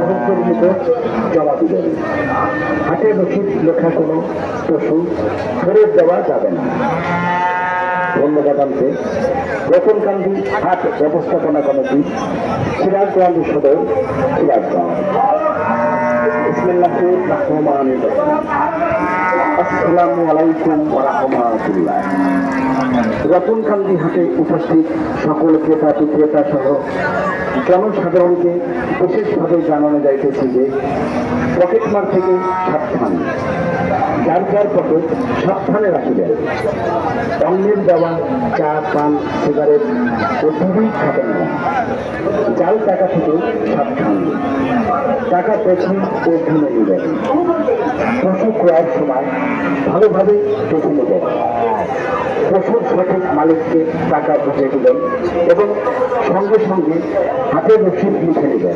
হাটের নিকট জমা দিবেন হাটের রসিদ লেখা কোনো পশু ফেরত দেওয়া যাবে না। ধন্যবাদ আনতে রতনকান্দি হাট ব্যবস্থাপনা কমিটি, সিরাজগঞ্জ সদর সিরাজগঞ্জ। বিসমিল্লাহির রহমানির রহিম। আসসালামু আলাইকুম ওয়া রাহমাতুল্লাহ। রতনকান্দি হাটে উপস্থিত সকল ক্রেতা বিক্রেতা সহ জনসাধারণকে বিশেষভাবে জানানো যাইতেছে যে পকেটমার থেকে সাবধান। যার যার পকেট সাবধানে রাখিবেন। অন্যের দেওয়া চা, পান, সিগারেট ও দুই খাবেন না। জাল টাকা থেকে সাবধান। টাকা পেছে ও ভুলে নেবেন। পশু ক্রয়ের সময় ভালোভাবে দেখে নেবেন। সঠিক মালিককে টাকা বুঝে দিলেন এবং সঙ্গে সঙ্গে হাতের রসিদ লিখে নেবেন